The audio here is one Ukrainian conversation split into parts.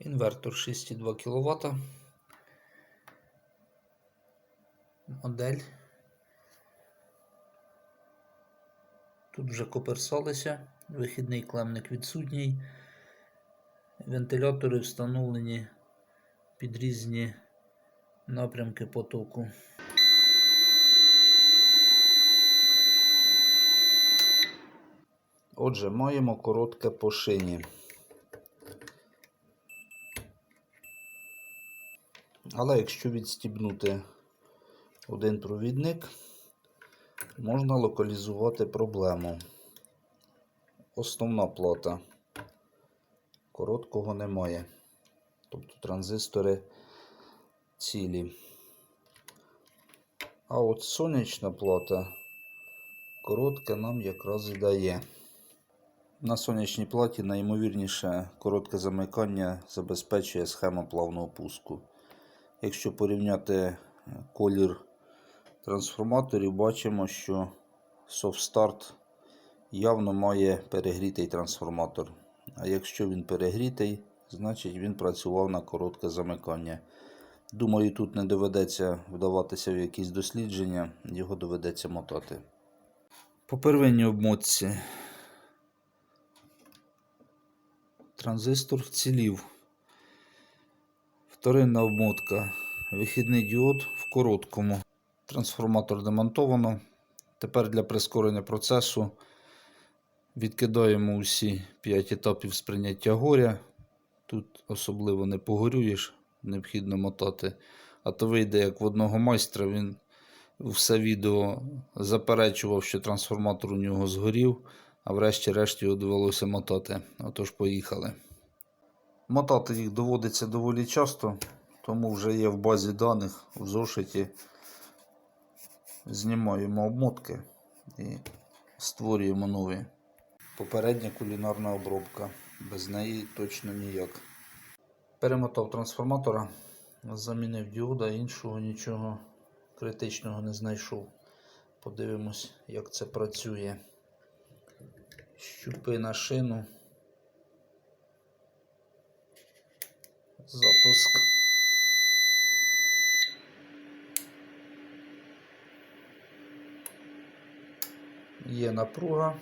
Інвертор 6,2 кВт. Модель. Тут вже коперсалися, вихідний клемник відсутній. Вентилятори встановлені під різні напрямки потоку. Отже, маємо коротке по шині. Але якщо відстібнути один провідник, можна локалізувати проблему. Основна плата короткого немає. Тобто транзистори цілі. А от сонячна плата коротке нам якраз і дає. На сонячній платі найімовірніше коротке замикання забезпечує схема плавного пуску. Якщо порівняти е, колір трансформаторів, бачимо, що Start явно має перегрітий трансформатор. А якщо він перегрітий, значить він працював на коротке замикання. Думаю, тут не доведеться вдаватися в якісь дослідження, його доведеться мотати. По первинній обмотці транзистор вцілів. Вторинна обмотка. Вихідний діод в короткому. Трансформатор демонтовано. Тепер для прискорення процесу відкидаємо усі 5 етапів сприйняття горя. Тут особливо не погорюєш, необхідно мотати. А то вийде, як в одного майстра, він все відео заперечував, що трансформатор у нього згорів, а врешті-решт його довелося мотати. Отож, поїхали. Мотати їх доводиться доволі часто, тому вже є в базі даних в зошиті. Знімаємо обмотки і створюємо нові. Попередня кулінарна обробка. Без неї точно ніяк. Перемотав трансформатора, замінив діода, іншого нічого критичного не знайшов. Подивимось, як це працює. Щупи на шину. Запуск. Є напруга.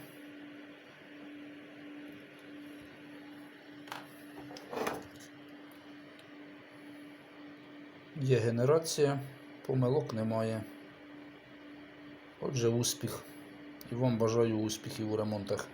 Є генерація, помилок немає. Отже, успіх. І вам бажаю успіхів у ремонтах.